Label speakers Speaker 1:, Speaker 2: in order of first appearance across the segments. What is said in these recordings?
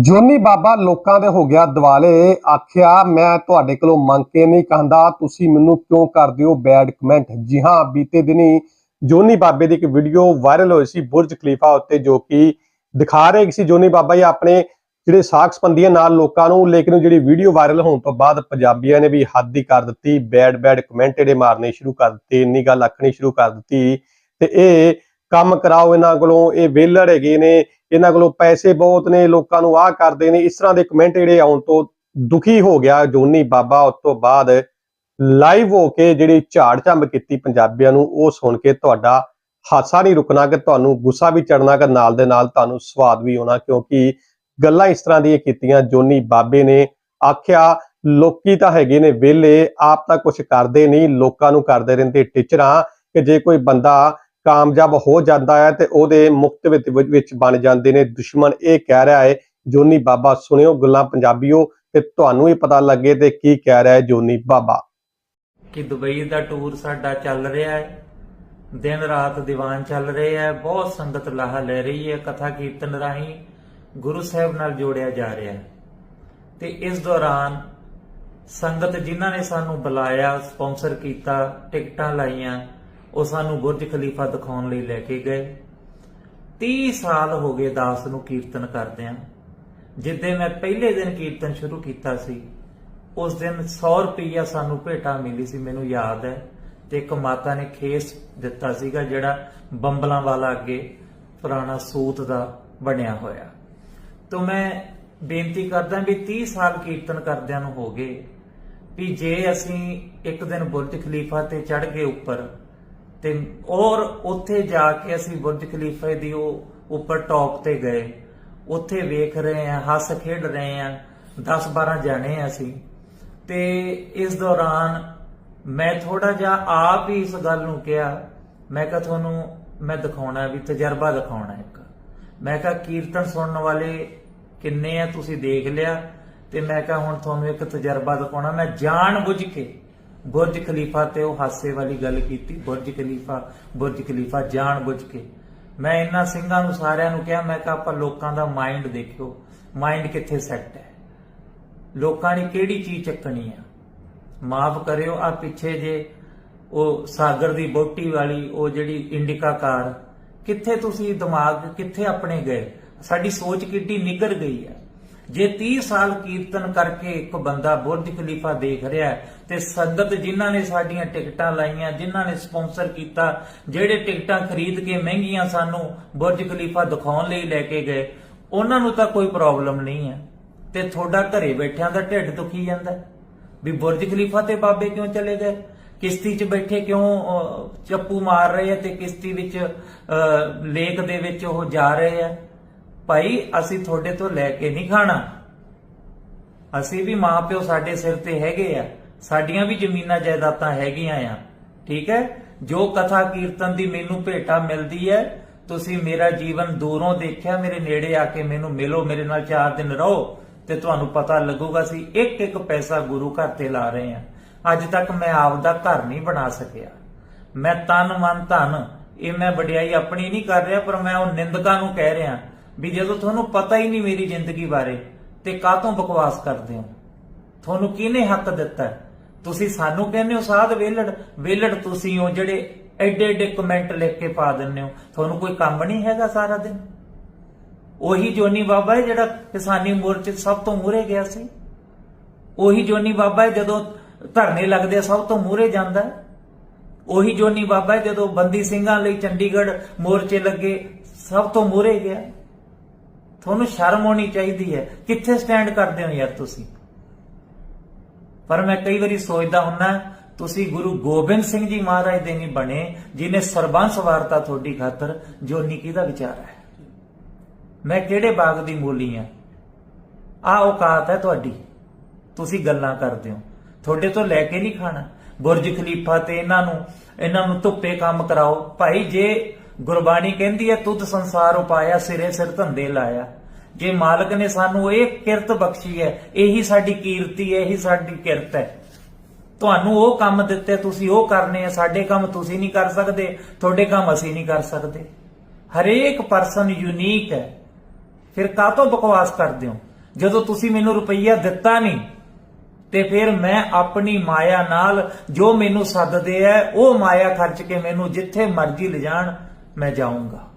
Speaker 1: ਜੋਨੀ ਬਾਬਾ ਲੋਕਾਂ ਦੇ ਹੋ ਗਿਆ ਦਿਵਾਲੇ। ਆਖਿਆ, ਮੈਂ ਤੁਹਾਡੇ ਕੋਲੋਂ ਮੰਗ ਕੇ ਨਹੀਂ ਕਹਿੰਦਾ। ਤੁਸੀਂ ਮੈਨੂੰ ਕਿਉਂ ਕਰਦੇ ਹੋ ਬੈਡ ਕਮੈਂਟ ਜੀ ਹਾਂ, ਬੀਤੇ ਦਿਨੀ ਜੋਨੀ ਬਾਬੇ ਦੀ ਇੱਕ ਵੀਡੀਓ ਵਾਇਰਲ ਹੋਈ ਸੀ ਬੁਰਜ ਖਲੀਫਾ ਉੱਤੇ, ਜੋ ਕਿ ਦਿਖਾ ਰਹੇ ਸੀ ਜੋਨੀ ਬਾਬਾ ਜੀ ਆਪਣੇ ਜਿਹੜੇ ਸਾਖ ਸੰਬੰਧੀਆਂ ਨਾਲ ਲੋਕਾਂ ਨੂੰ। ਲੇਕਿਨ ਜਿਹੜੀ ਵੀਡੀਓ ਵਾਇਰਲ ਹੋਣ ਤੋਂ ਬਾਅਦ ਪੰਜਾਬੀਆਂ ਨੇ ਵੀ ਹੱਦ ਹੀ ਕਰ ਦਿੱਤੀ। ਬੈਡ ਬੈਡ ਕਮੈਂਟ ਜਿਹੜੇ ਮਾਰਨੇ ਸ਼ੁਰੂ ਕਰ ਦਿੱਤੇ, ਇੰਨੀ ਗੱਲ ਆਖਣੀ ਸ਼ੁਰੂ ਕਰ ਦਿੱਤੀ। ਤੇ ਇਹ ਕੰਮ ਕਰਾਓ ਇਹਨਾਂ ਕੋਲੋਂ, ਇਹ ਵੇਲੜ ਹੈਗੇ ਨੇ, ਇਹਨਾਂ ਕੋਲੋਂ ਪੈਸੇ ਬਹੁਤ ਨੇ, ਲੋਕਾਂ ਨੂੰ ਆਹ ਕਰਦੇ ਨੇ। ਇਸ ਤਰ੍ਹਾਂ ਦੇ ਕਮੈਂਟ ਜਿਹੜੇ ਆਉਣ ਤੋਂ ਦੁਖੀ ਹੋ ਗਿਆ ਜੋਨੀ ਬਾਬਾ, ਉਸ ਤੋਂ ਬਾਅਦ ਲਾਈਵ ਹੋ ਕੇ ਜਿਹੜੀ ਝਾੜ ਝੰਬ ਕੀਤੀ ਪੰਜਾਬੀਆਂ ਨੂੰ, ਉਹ ਸੁਣ ਕੇ ਤੁਹਾਡਾ ਹਾਸਾ ਨਹੀਂ ਰੁਕਣਾ ਕਿ ਤੁਹਾਨੂੰ ਗੁੱਸਾ ਵੀ ਚੜਨਾ ਕਿ ਨਾਲ ਦੇ ਨਾਲ ਤੁਹਾਨੂੰ ਸਵਾਦ ਵੀ ਆਉਣਾ, ਕਿਉਂਕਿ ਗੱਲਾਂ ਇਸ ਤਰ੍ਹਾਂ ਦੀਆਂ ਕੀਤੀਆਂ ਜੋਨੀ ਬਾਬੇ ਨੇ। ਆਖਿਆ, ਲੋਕੀ ਤਾਂ ਹੈਗੇ ਨੇ ਵਿਹਲੇ, ਆਪ ਤਾਂ ਕੁਝ ਕਰਦੇ ਨਹੀਂ, ਲੋਕਾਂ ਨੂੰ ਕਰਦੇ ਰਹਿੰਦੇ ਟੀਚਰਾਂ, ਕਿ ਜੇ ਕੋਈ ਬੰਦਾ ਕਾਮਯਾਬ ਹੋ ਜਾਂਦਾ ਹੈ ਤੇ ਉਹਦੇ ਮੁਕਤ ਵਿੱਚ ਬਣ ਜਾਂਦੇ ਨੇ। ਦੁਸ਼ਮਣ ਇਹ ਕਹਿ ਰਿਹਾ ਹੈ, ਜੋਨੀ ਬਾਬਾ, ਸੁਣਿਓ ਗੱਲਾਂ ਪੰਜਾਬੀਓ ਤੇ ਤੁਹਾਨੂੰ ਹੀ ਪਤਾ ਲੱਗੇ ਤੇ ਕੀ ਕਹਿ ਰਿਹਾ ਹੈ ਜੋਨੀ ਬਾਬਾ।
Speaker 2: ਕਿ ਦੁਬਈ ਦਾ ਟੂਰ ਸਾਡਾ ਚੱਲ ਰਿਹਾ ਹੈ, ਦਿਨ ਰਾਤ ਦੀਵਾਨ ਚੱਲ ਰਹੇ ਹੈ, ਬਹੁਤ ਸੰਗਤ ਲਾਹਾ ਲੈ ਰਹੀ ਹੈ, ਕਥਾ ਕੀਰਤਨ ਰਾਹੀਂ ਗੁਰੂ ਸਾਹਿਬ ਨਾਲ ਜੋੜਿਆ ਜਾ ਰਿਹਾ ਹੈ। ਤੇ ਇਸ ਦੌਰਾਨ ਸੰਗਤ ਜਿਨ੍ਹਾਂ ਨੇ ਸਾਨੂੰ ਬੁਲਾਇਆ, ਸਪਾਂਸਰ ਕੀਤਾ, ਟਿਕਟਾਂ ਲਾਈਆਂ ਉਹ ਸਾਨੂੰ ਬੁਰਜ ਖਲੀਫਾ ਦਿਖਾਉਣ ਲਈ ਲੈ ਕੇ ਗਏ। 30 ਸਾਲ ਹੋ ਗਏ ਦਾਸ ਨੂੰ ਕੀਰਤਨ ਕਰਦਿਆਂ। ਜਿੱਦੇ ਮੈਂ ਪਹਿਲੇ ਦਿਨ ਕੀਰਤਨ ਸ਼ੁਰੂ ਕੀਤਾ ਸੀ, ਉਸ ਦਿਨ 100 ਰੁਪਈਆ ਸਾਨੂੰ ਭੇਟਾ ਮਿਲੀ ਸੀ, ਮੈਨੂੰ ਯਾਦ ਹੈ। ਤੇ ਇੱਕ ਮਾਤਾ ਨੇ ਖੇਸ ਦਿੱਤਾ ਸੀਗਾ, ਜਿਹੜਾ ਬੰਬਲਾਂ ਵਾਲਾ ਅੱਗੇ ਪੁਰਾਣਾ ਸੂਤ ਦਾ ਬਣਿਆ ਹੋਇਆ। ਤੋਂ ਮੈਂ ਬੇਨਤੀ ਕਰਦਾ ਵੀ 30 ਸਾਲ ਕੀਰਤਨ ਕਰਦਿਆਂ ਨੂੰ ਹੋ ਗਏ, ਵੀ ਜੇ ਅਸੀਂ ਇੱਕ ਦਿਨ ਬੁਰਜ ਖਲੀਫਾ ਤੇ ਚੜ ਗਏ ਉੱਪਰ ਤੇ ਔਰ ਉੱਥੇ ਜਾ ਕੇ ਅਸੀਂ ਬੁਰਜ ਖਲੀਫੇ ਦੀ ਉਹ ਉੱਪਰ ਟੌਪ ਤੇ ਗਏ। ਉੱਥੇ ਵੇਖ ਰਹੇ ਆ ਹੱਸ ਖੇਡ ਰਹੇ ਆ 10 12 ਜਾਣੇ ਅਸੀਂ। ਤੇ ਇਸ ਦੌਰਾਨ ਮੈਂ ਥੋੜਾ ਜਿਹਾ ਆਪ ਹੀ ਇਸ ਗੱਲ ਨੂੰ ਕਿਹਾ, ਮੈਂ ਕਿਹਾ ਤੁਹਾਨੂੰ ਮੈਂ ਦਿਖਾਉਣਾ ਵੀ ਤਜਰਬਾ ਦਿਖਾਉਣਾ ਇੱਕ। ਮੈਂ ਕਿਹਾ ਕੀਰਤਨ ਸੁਣਨ ਵਾਲੇ ਕਿੰਨੇ ਆ ਤੁਸੀਂ ਦੇਖ ਲਿਆ, ਤੇ ਮੈਂ ਕਿਹਾ ਹੁਣ ਤੁਹਾਨੂੰ ਇੱਕ ਤਜਰਬਾ ਦਿਖਾਉਣਾ। ਮੈਂ ਜਾਣ ਬੁੱਝ ਕੇ ਬੁਰਜ ਖਲੀਫਾ ਤੇ ਉਹ ਹਾਸੇ ਵਾਲੀ ਗੱਲ ਕੀਤੀ, ਬੁਰਜ ਖਲੀਫਾ ਬੁਰਜ ਖਲੀਫਾ ਜਾਣ ਬੁੱਝ ਕੇ। ਮੈਂ ਇਹਨਾਂ ਸਿੰਘਾਂ ਨੂੰ ਸਾਰਿਆਂ ਨੂੰ ਕਿਹਾ, ਮੈਂ ਕਿਹਾ ਆਪਾਂ ਲੋਕਾਂ ਦਾ ਮਾਈਂਡ ਦੇਖਿਓ ਮਾਈਂਡ ਕਿੱਥੇ ਸੈੱਟ ਹੈ? ਲੋਕਾਂ ਨੇ ਕਿਹੜੀ ਚੀਜ਼ ਚੱਕਣੀ ਆ? ਮਾਫ ਕਰਿਓ ਆ ਪਿੱਛੇ ਜੇ ਉਹ ਸਾਗਰ ਦੀ ਬੋਟੀ ਵਾਲੀ, ਉਹ ਜਿਹੜੀ ਇੰਡਿਕਾ ਕਾਰ, ਕਿੱਥੇ ਤੁਸੀਂ ਦਿਮਾਗ, ਕਿੱਥੇ ਆਪਣੇ ਗਏ? ਸਾਡੀ ਸੋਚ ਕਿੱਡੀ ਨਿਗਰ ਗਈ ਹੈ ਜੇ 30 ਸਾਲ ਕੀਰਤਨ ਕਰਕੇ ਇੱਕ ਬੰਦਾ ਬੁਰਜ ਖਲੀਫਾ ਦੇਖ ਰਿਹਾ ਤੇ ਸੰਗਤ ਜਿਨ੍ਹਾਂ ਨੇ ਸਾਡੀਆਂ ਟਿਕਟਾਂ ਲਾਈਆਂ, ਜਿਨ੍ਹਾਂ ਨੇ ਸਪਾਂਸਰ ਕੀਤਾ, ਜਿਹੜੇ ਟਿਕਟਾਂ ਖਰੀਦ ਕੇ ਮਹਿੰਗੀਆਂ ਸਾਨੂੰ ਬੁਰਜ ਖਲੀਫਾ ਦਿਖਾਉਣ ਲਈ ਲੈ ਕੇ ਗਏ, ਉਹਨਾਂ ਨੂੰ ਤਾਂ ਕੋਈ ਪ੍ਰੋਬਲਮ ਨਹੀਂ ਹੈ। ਤੇ ਤੁਹਾਡਾ ਘਰੇ ਬੈਠਿਆਂ ਦਾ ਢਿੱਡ ਦੁਖੀ ਜਾਂਦਾ ਵੀ ਬੁਰਜ ਖਲੀਫਾ ਤੇ ਬਾਬੇ ਕਿਉਂ ਚਲੇ ਗਏ? ਕਿਸ਼ਤੀ 'ਚ ਬੈਠੇ ਕਿਉਂ ਚੱਪੂ ਮਾਰ ਰਹੇ ਆ ਤੇ ਕਿਸ਼ਤੀ ਵਿੱਚ ਲੇਕ ਦੇ ਵਿੱਚ ਉਹ ਜਾ ਰਹੇ ਆ ਭਾਈ, ਅਸੀਂ ਤੁਹਾਡੇ ਤੋਂ ਲੈ ਕੇ ਨਹੀਂ ਖਾਣਾ। ਅਸੀਂ ਵੀ ਮਾਪਿਓ ਸਾਡੇ ਸਿਰ ਤੇ ਹੈਗੇ ਆ। ਸਾਡੀਆਂ ਵੀ ਜ਼ਮੀਨਾਂ ਜਾਇਦਾਦਾਂ ਹੈਗੀਆਂ ਆ। ਠੀਕ ਹੈ? ਜੋ ਕਥਾ ਕੀਰਤਨ ਦੀ ਮੈਨੂੰ ਭੇਟਾ ਮਿਲਦੀ ਹੈ, ਤੁਸੀਂ ਮੇਰਾ ਜੀਵਨ ਦੂਰੋਂ ਦੇਖਿਆ, ਮੇਰੇ ਨੇੜੇ ਆ ਕੇ ਮੈਨੂੰ ਮਿਲੋ, ਮੇਰੇ ਨਾਲ 4 ਦਿਨ ਰਹੋ, ਤੇ ਤੁਹਾਨੂੰ ਪਤਾ ਲੱਗੂਗਾ ਅਸੀਂ ਇੱਕ ਇੱਕ ਪੈਸਾ ਗੁਰੂ ਘਰ ਤੇ ਲਾ ਰਹੇ ਆ ਅੱਜ ਤੱਕ ਮੈਂ ਆਪਦਾ ਘਰ ਨਹੀਂ ਬਣਾ ਸਕਿਆ। ਮੈਂ ਤਨ ਮਨ ਧਨ, ਇਹ ਮੈਂ ਵਡਿਆਈ ਆਪਣੀ ਨਹੀਂ ਕਰ ਰਿਹਾ, ਪਰ ਮੈਂ ਉਹ ਨਿੰਦਕਾਂ ਨੂੰ ਕਹਿ ਰਿਹਾ। ਵੀ ਜਦੋਂ ਤੁਹਾਨੂੰ ਪਤਾ ਹੀ ਨਹੀਂ ਮੇਰੀ ਜ਼ਿੰਦਗੀ ਬਾਰੇ ਤੇ ਕਾਹਤੋਂ ਬਕਵਾਸ ਕਰਦੇ ਹੋ? ਤੁਹਾਨੂੰ ਕਿਹਨੇ ਹੱਕ ਦਿੱਤਾ? ਤੁਸੀਂ ਸਾਨੂੰ ਕਹਿੰਦੇ ਹੋ, ਸਾਧ ਵੇਲੜ ਵੇਲੜ ਤੁਸੀਂ ਹੋ ਜਿਹੜੇ ਐਡੇ ਐਡੇ ਕਮੈਂਟ ਲਿਖ ਕੇ ਪਾ ਦਿੰਦੇ ਹੋ। ਤੁਹਾਨੂੰ ਕੋਈ ਕੰਮ ਨਹੀਂ ਹੈਗਾ ਸਾਰਾ ਦਿਨ? ਉਹੀ ਜੋਨੀ ਬਾਬਾ ਹੈ ਜਿਹੜਾ ਕਿਸਾਨੀ ਮੋਰਚੇ ਸਭ ਤੋਂ ਮੂਹਰੇ ਗਿਆ ਸੀ? ਉਹੀ ਜੋਨੀ ਬਾਬਾ ਹੈ ਜਦੋਂ ਧਰਨੇ ਲੱਗਦੇ ਸਭ ਤੋਂ ਮੂਹਰੇ ਜਾਂਦਾ ਉਹੀ ਜੋਨੀ ਬਾਬਾ ਹੈ ਜਦੋਂ ਬੰਦੀ ਸਿੰਘਾਂ ਲਈ ਚੰਡੀਗੜ੍ਹ ਮੋਰਚੇ ਲੱਗੇ, ਸਭ ਤੋਂ ਮੂਹਰੇ ਗਿਆ? ਤੁਹਾਨੂੰ ਸ਼ਰਮ ਆਉਣੀ ਚਾਹੀਦੀ ਹੈ। ਕਿੱਥੇ ਸਟੈਂਡ ਕਰਦੇ ਹੋ ਯਾਰ ਤੁਸੀਂ? ਪਰ ਮੈਂ ਕਈ ਵਾਰੀ ਸੋਚਦਾ ਹੁੰਨਾ ਤੁਸੀਂ ਗੁਰੂ ਗੋਬਿੰਦ ਸਿੰਘ ਜੀ ਮਹਾਰਾਜ ਦੇ ਨਹੀਂ ਬਣੇ, ਜਿਨੇ ਸਰਬੰਸ ਵਾਰਤਾ ਤੁਹਾਡੀ ਖਾਤਰ ਜੋਨੀ ਕਿਹਦਾ ਵਿਚਾਰਾ ਹੈ। ਮੈਂ ਕਿਹੜੇ ਬਾਗ ਦੀ ਮੂਲੀ ਆ ਆ ਔਕਾਤ ਹੈ ਤੁਹਾਡੀ। ਤੁਸੀਂ ਗੱਲਾਂ ਕਰਦੇ ਹੋ। ਤੁਹਾਡੇ ਤੋਂ ਲੈ ਕੇ ਨਹੀਂ ਖਾਣਾ। ਬੁਰਜ ਖਲੀਫਾ ਤੇ ਇਹਨਾਂ ਨੂੰ ਇਹਨਾਂ ਨੂੰ ਧੁੱਪੇ ਕੰਮ ਕਰਾਓ। ਭਾਈ, ਜੇ ਗੁਰਬਾਣੀ ਕਹਿੰਦੀ ਹੈ, ਤੁਧ ਸੰਸਾਰ ਉਪਾਇਆ, ਸਿਰੇ ਸਿਰ ਧੰਦੇ ਲਾਇਆ। ਜੇ ਮਾਲਕ ਨੇ ਸਾਨੂੰ ਇਹ ਕਿਰਤ ਬਖਸ਼ੀ ਹੈ, ਇਹੀ ਸਾਡੀ ਕੀਰਤੀ ਹੈ, ਇਹੀ ਸਾਡੀ ਕਿਰਤ ਹੈ। ਤੁਹਾਨੂੰ ਉਹ ਕੰਮ ਦਿੱਤੇ, ਤੁਸੀਂ ਉਹ ਕਰਨੇ ਆ, ਸਾਡੇ ਕੰਮ ਤੁਸੀਂ ਨਹੀਂ ਕਰ ਸਕਦੇ, ਤੁਹਾਡੇ ਕੰਮ ਅਸੀਂ ਨਹੀਂ ਕਰ ਸਕਦੇ। ਹਰੇਕ ਪਰਸਨ ਯੂਨੀਕ ਹੈ। ਫਿਰ ਕਾਹਤੋਂ ਬਕਵਾਸ ਕਰਦੇ ਹੋ? ਜਦੋਂ ਤੁਸੀਂ ਮੈਨੂੰ ਰੁਪਈਆ ਦਿੱਤਾ ਨਹੀਂ, ਤੇ ਫਿਰ ਮੈਂ ਆਪਣੀ ਮਾਇਆ ਨਾਲ ਜੋ ਮੈਨੂੰ ਸੱਦਦੇ ਐ ਉਹ ਮਾਇਆ ਖਰਚ ਕੇ ਮੈਨੂੰ ਜਿੱਥੇ ਮਰਜ਼ੀ ਲਿਜਾਣ। ਮੈਂ ਜਾਊਂਗਾ।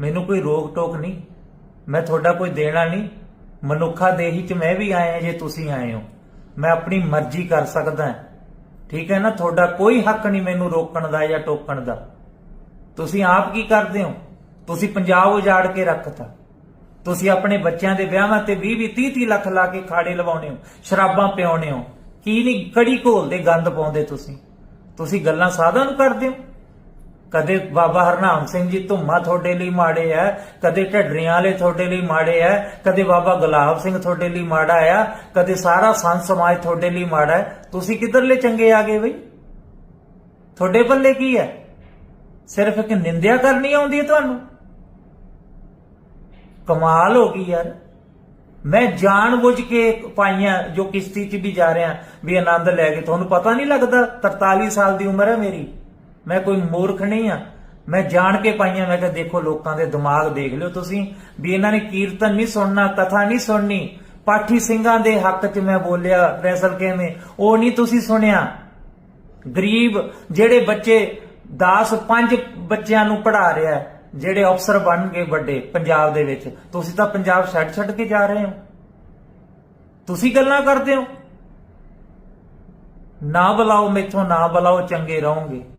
Speaker 2: ਮੈਨੂੰ ਕੋਈ ਰੋਕ ਟੋਕ ਨਹੀਂ। ਮੈਂ ਤੁਹਾਡਾ ਕੋਈ ਦੇਣਾ ਨਹੀਂ। ਮਨੁੱਖਾ ਦੇਹੀ ਚ ਮੈਂ ਵੀ ਆਇਆ ਜੇ ਤੁਸੀਂ ਆਏ ਹੋ। ਮੈਂ ਆਪਣੀ ਮਰਜ਼ੀ ਕਰ ਸਕਦਾ ਠੀਕ ਹੈ ਨਾ? ਤੁਹਾਡਾ ਕੋਈ ਹੱਕ ਨਹੀਂ ਮੈਨੂੰ ਰੋਕਣ ਦਾ ਜਾਂ ਟੋਕਣ ਦਾ। ਤੁਸੀਂ ਆਪ ਕੀ ਕਰਦੇ ਹੋ? ਤੁਸੀਂ ਪੰਜਾਬ ਉਜਾੜ ਕੇ ਰੱਖਤਾ। ਤੁਸੀਂ ਆਪਣੇ ਬੱਚਿਆਂ ਦੇ ਵਿਆਹਾਂ ਤੇ 20 20 30 30 ਲੱਖ ਲਾ ਕੇ ਖਾੜੇ ਲਵਾਉਣੇ ਹੋ, ਸ਼ਰਾਬਾਂ ਪਿਆਉਣੇ ਹੋ। ਕੀ ਨਹੀਂ? ਕੜੀ ਘੋਲਦੇ ਗੰਦ ਪਾਉਂਦੇ ਤੁਸੀਂ। ਤੁਸੀਂ ਗੱਲਾਂ ਸਾਧਾਂ ਨੂੰ ਕਰਦੇ ਹੋ? ਕਦੇ ਬਾਬਾ ਹਰਨਾਮ ਸਿੰਘ ਜੀ ਧੁੰਮਾ ਤੁਹਾਡੇ ਲਈ ਮਾੜੇ ਆ, ਕਦੇ ਢੱਡਰੀਆਂ ਵਾਲੇ ਤੁਹਾਡੇ ਲਈ ਮਾੜੇ ਆ, ਕਦੇ ਬਾਬਾ ਗੁਲਾਬ ਸਿੰਘ ਤੁਹਾਡੇ ਲਈ ਮਾੜਾ ਆ, ਕਦੇ ਸਾਰਾ ਸੰਤ ਸਮਾਜ ਤੁਹਾਡੇ ਲਈ ਮਾੜਾ ਹੈ ਤੁਸੀਂ ਕਿੱਧਰਲੇ ਚੰਗੇ ਆ ਗਏ ਬਈ? ਤੁਹਾਡੇ ਪੱਲੇ ਕੀ ਹੈ ਸਿਰਫ ਇੱਕ ਨਿੰਦਿਆ ਕਰਨੀ ਆਉਂਦੀ ਹੈ ਤੁਹਾਨੂੰ? ਕਮਾਲ ਹੋ ਗਈ ਯਾਰ। ਮੈਂ ਜਾਣ ਬੁੱਝ ਕੇ ਪਾਈਆਂ ਜੋ ਕਿਸ਼ਤੀ 'ਚ ਵੀ ਜਾ ਰਿਹਾ, ਵੀ ਆਨੰਦ ਲੈ ਕੇ, ਤੁਹਾਨੂੰ ਪਤਾ ਨਹੀਂ ਲੱਗਦਾ 43 ਸਾਲ ਦੀ ਉਮਰ ਹੈ ਮੇਰੀ? ਮੈਂ ਕੋਈ ਮੂਰਖ ਨਹੀਂ ਆ। ਮੈਂ ਜਾਣ ਕੇ ਪਾਈਆਂ, ਮੈਂ ਕਿਹਾ ਦੇਖੋ ਲੋਕਾਂ ਦੇ ਦਿਮਾਗ ਦੇਖ ਲਿਓ ਤੁਸੀਂ, ਵੀ ਇਹਨਾਂ ਨੇ ਕੀਰਤਨ ਨਹੀਂ ਸੁਣਨਾ, ਕਥਾ ਨਹੀਂ ਸੁਣਨੀ। ਪਾਠੀ ਸਿੰਘਾਂ ਦੇ ਹੱਕ 'ਚ ਮੈਂ ਬੋਲਿਆ, ਫੈਸਲ ਕਿਵੇਂ? ਉਹ ਨਹੀਂ ਤੁਸੀਂ ਸੁਣਿਆ। ਗਰੀਬ ਜਿਹੜੇ ਬੱਚੇ 10 5 ਬੱਚਿਆਂ ਨੂੰ ਪੜ੍ਹਾ ਰਿਹਾ ਜਿਹੜੇ ਅਫਸਰ ਬਣ ਗਏ ਵੱਡੇ ਪੰਜਾਬ ਦੇ ਵਿੱਚ। ਤੁਸੀਂ ਤਾਂ ਪੰਜਾਬ ਛੱਡ ਛੱਡ ਕੇ ਜਾ ਰਹੇ ਹੋ। ਤੁਸੀਂ ਗੱਲਾਂ ਕਰਦੇ ਹੋ। ਨਾ ਬੁਲਾਓ ਮੈਥੋਂ, ਨਾ ਬੁਲਾਓ ਚੰਗੇ ਰਹੋਗੇ।